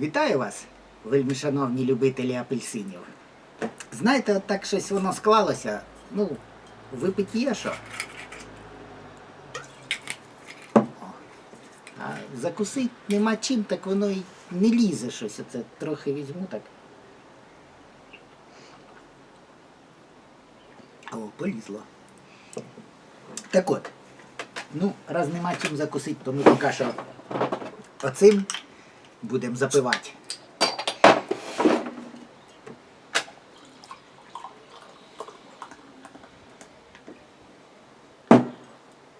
Вітаю вас, вельми шановні любителі апельсинів. Знаєте, так щось воно склалося. Ну, випити є що. О. А закусити нема чим, так воно й не лізе щось. Оце трохи візьму так. О, полізло. Так от. Ну, раз нема чим закусити, то ми поки що оцим будемо запивати.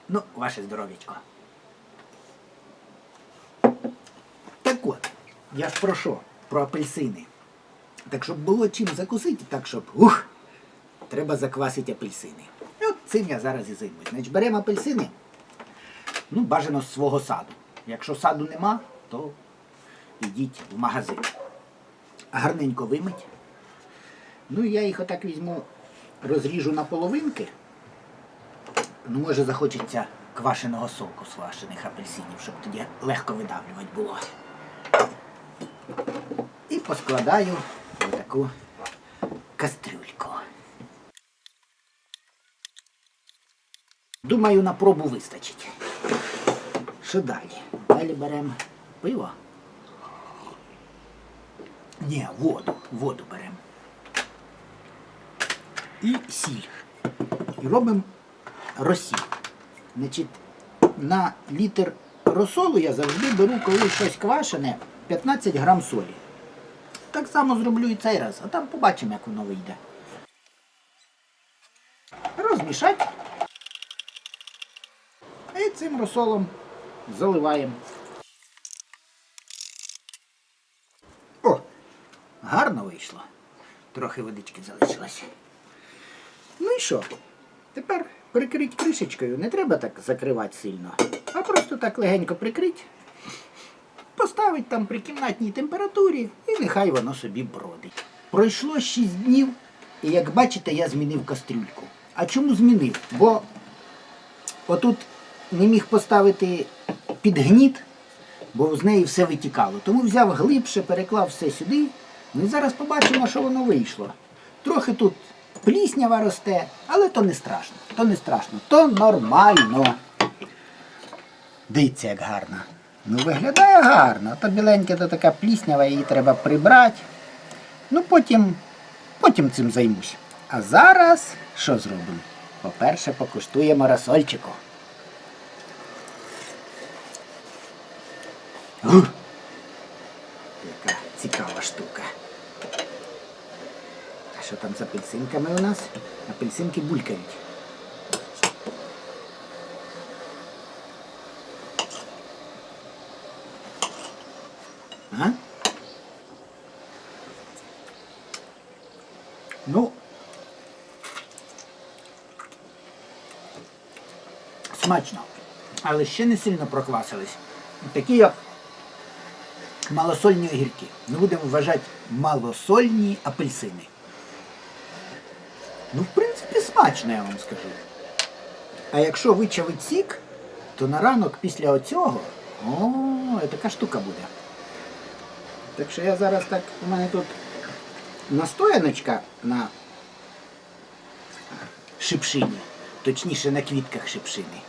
Ну, ваше здоров'ячко. Так от, я ж про? Про апельсини. Так щоб було чим закусити, так щоб ух, треба заквасити апельсини. І от цим я зараз і займусь. Значить, беремо апельсини, ну, бажано з свого саду. Якщо саду нема, то йдіть в магазин. Гарненько вимить. Ну, я їх отак візьму, розріжу на половинки. Ну, може, захочеться квашеного соку з квашених апельсинів, щоб тоді легко видавлювати було. І поскладаю в таку кастрюльку. Думаю, на пробу вистачить. Що далі? Далі беремо пиво. Ні, воду. Воду беремо. І сіль. І робимо розсіл. Значить, на літр розсолу я завжди беру, коли щось квашене, 15 грам солі. Так само зроблю і цей раз, а там побачимо, як воно вийде. Розмішати. І цим розсолом заливаємо. Гарно вийшло. Трохи водички залишилось. Ну і що? Тепер прикрить кришечкою. Не треба так закривати сильно, а просто так легенько прикрить. Поставить там при кімнатній температурі і нехай воно собі бродить. Пройшло 6 днів, і як бачите, я змінив кастрюльку. А чому змінив? Бо отут не міг поставити під гніт, бо з неї все витікало. Тому взяв глибше, переклав все сюди. Ну і зараз побачимо, що воно вийшло. Трохи тут пліснява росте, але то не страшно. То не страшно, то нормально. Дивіться, як гарно. Ну, виглядає гарно. То біленьке, то така пліснява, її треба прибрати. Ну, потім, потім цим займусь. А зараз що зробимо? По-перше, покуштуємо розсольчику. Штука. А що там з апельсинками у нас? Апельсинки булькають. А? Ну, смачно, але ще не сильно проквасились. Такі як малосольні огірки. Ми будемо вважати малосольні апельсини. Ну, в принципі, смачно, я вам скажу. А якщо вичавить сік, то на ранок після оцього, о, така штука буде. Так що я зараз так, у мене тут настояночка на шипшині, точніше на квітках шипшини.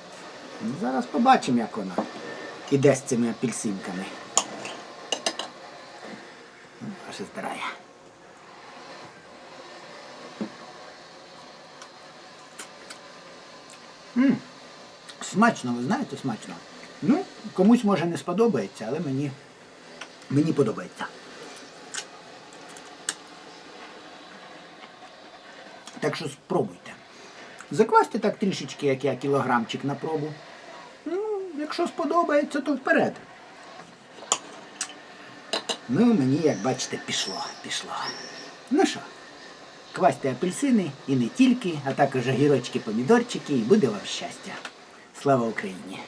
Ну, зараз побачимо, як вона іде з цими апельсинками. Ваше здоров'я. Смачно, ви знаєте, смачно. Ну, комусь може не сподобається, але мені, мені подобається. Так що спробуйте. Заквасьте так трішечки, як я кілограмчик на пробу. Ну, якщо сподобається, то вперед. Ну, мені, як бачите, пішло, пішло. Ну що, квасьте апельсини і не тільки, а також огірочки, помідорчики, і буде вам щастя. Слава Україні!